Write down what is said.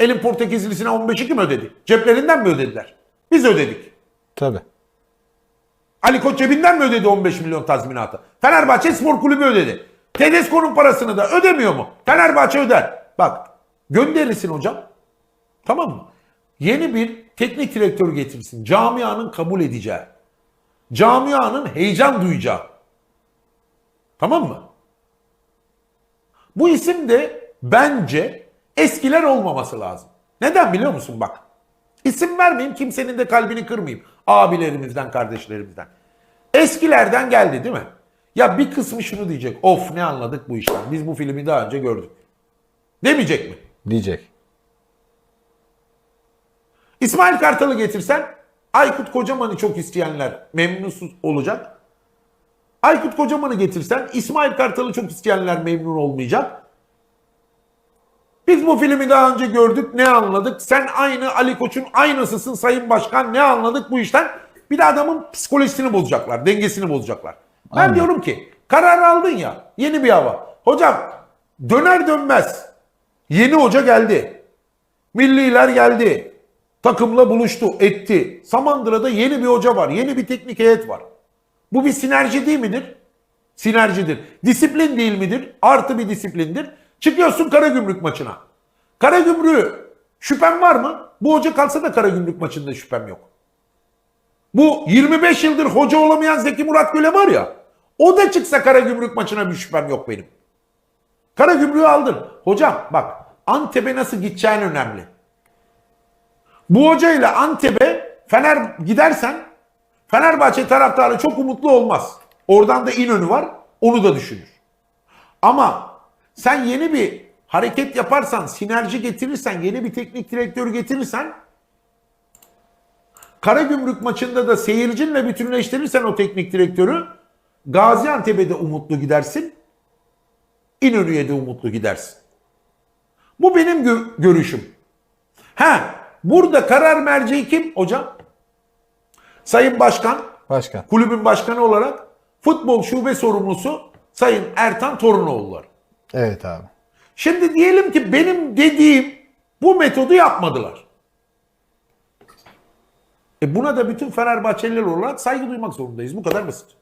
Elin Portekizlisine 15'i kim ödedi? Ceplerinden mi ödediler? Biz ödedik. Tabii. Ali Koç cebinden mi ödedi 15 milyon tazminatı? Fenerbahçe Spor Kulübü ödedi. Tedesco'nun parasını da ödemiyor mu? Fenerbahçe öder. Bak gönderirsin hocam. Tamam mı? Yeni bir teknik direktör getirsin. Camianın kabul edeceği. Camianın heyecan duyacağı. Tamam mı? Bu isim de bence eskiler olmaması lazım. Neden biliyor musun bak. İsim vermeyeyim kimsenin de kalbini kırmayayım. Abilerimizden, kardeşlerimizden. Eskilerden geldi değil mi? Ya bir kısmı şunu diyecek. Of ne anladık bu işten. Biz bu filmi daha önce gördük. Demeyecek mi? Diyecek. İsmail Kartal'ı getirsen Aykut Kocaman'ı çok isteyenler memnunsuz olacak. Aykut Kocaman'ı getirsen İsmail Kartal'ı çok isteyenler memnun olmayacak. Biz bu filmi daha önce gördük ne anladık? Sen aynı Ali Koç'un aynısısın Sayın Başkan ne anladık bu işten? Bir de adamın psikolojisini bozacaklar, dengesini bozacaklar. Ben Aynen. diyorum ki karar aldın ya yeni bir hava. Hocam döner dönmez yeni hoca geldi. Milliler geldi. Takımla buluştu, etti. Samandıra'da yeni bir hoca var, yeni bir teknik heyet var. Bu bir sinerji değil midir? Sinerjidir. Disiplin değil midir? Artı bir disiplindir. Çıkıyorsun Karagümrük maçına. Karagümrük'ü şüphem var mı? Bu hoca kalsa da Karagümrük maçında şüphem yok. Bu 25 yıldır hoca olamayan Zeki Murat Göle var ya. O da çıksa Karagümrük maçına bir şüphem yok benim. Karagümrük'ü aldın. Hocam bak Antep'e nasıl gideceğin önemli. Bu hocayla Antep'e Fener gidersen Fenerbahçe taraftarı çok umutlu olmaz. Oradan da İnönü var. Onu da düşünür. Ama sen yeni bir hareket yaparsan, sinerji getirirsen, yeni bir teknik direktörü getirirsen Karagümrük maçında da seyircinle bütünleştirirsen o teknik direktörü Gaziantep'e de umutlu gidersin. İnönü'ye de umutlu gidersin. Bu benim gö- görüşüm. Ha, burada karar merci kim hocam? Sayın Başkan, Başkan. kulübün başkanı olarak futbol şube sorumlusu Sayın Ertan Torunoğulları. Evet abi. Şimdi diyelim ki benim dediğim bu metodu yapmadılar. E buna da bütün Fenerbahçeliler olarak saygı duymak zorundayız. Bu kadar basit.